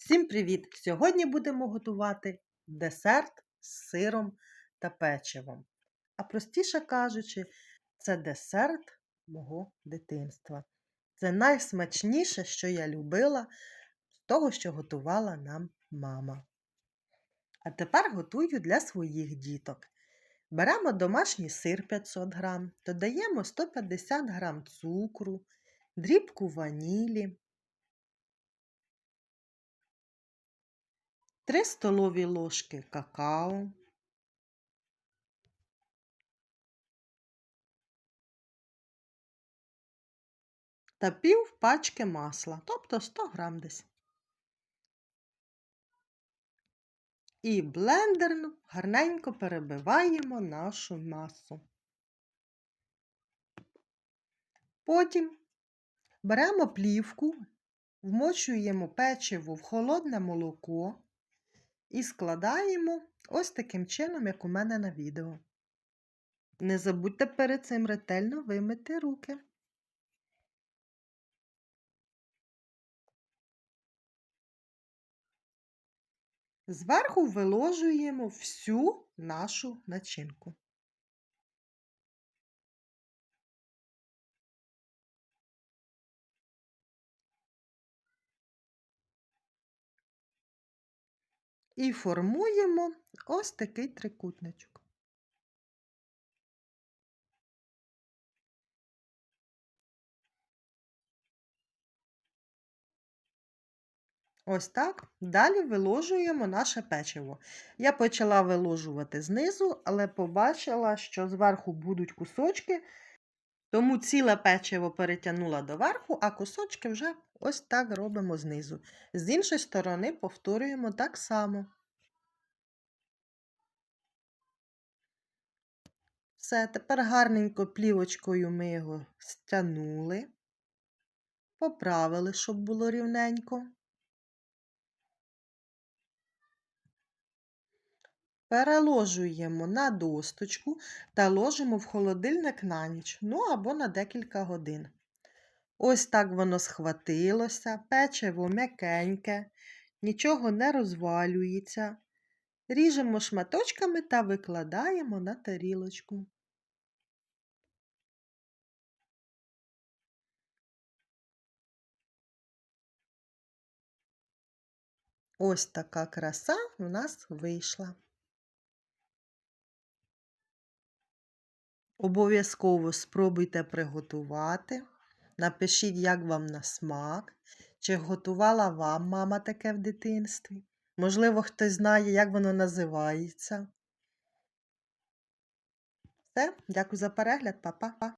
Всім привіт! Сьогодні будемо готувати десерт з сиром та печивом. А простіше кажучи, це десерт мого дитинства. Це найсмачніше, що я любила з того, що готувала нам мама. А тепер готую для своїх діток. Беремо домашній сир 500 г, додаємо 150 г цукру, дрібку ванілі, 3 столові ложки какао, та пів пачки масла, тобто 100 грам десь. І блендером гарненько перебиваємо нашу масу. Потім беремо плівку, вмочуємо печиво в холодне молоко і складаємо ось таким чином, як у мене на відео. Не забудьте перед цим ретельно вимити руки. Зверху виложуємо всю нашу начинку. І формуємо ось такий трикутничок. Ось так. Далі виложуємо наше печиво. Я почала виложувати знизу, але побачила, що зверху будуть кусочки, тому ціле печиво перетягнула до верху, а кусочки вже ось так робимо знизу. З іншої сторони повторюємо так само. Все, тепер гарненько плівочкою ми його стягнули, поправили, щоб було рівненько. Переложуємо на досточку та ложимо в холодильник на ніч, ну або на декілька годин. Ось так воно схватилося, печиво м'якеньке, нічого не розвалюється. Ріжемо шматочками та викладаємо на тарілочку. Ось така краса в нас вийшла. Обов'язково спробуйте приготувати. Напишіть, як вам на смак, чи готувала вам мама таке в дитинстві. Можливо, хтось знає, як воно називається. Все, дякую за перегляд, Па-па.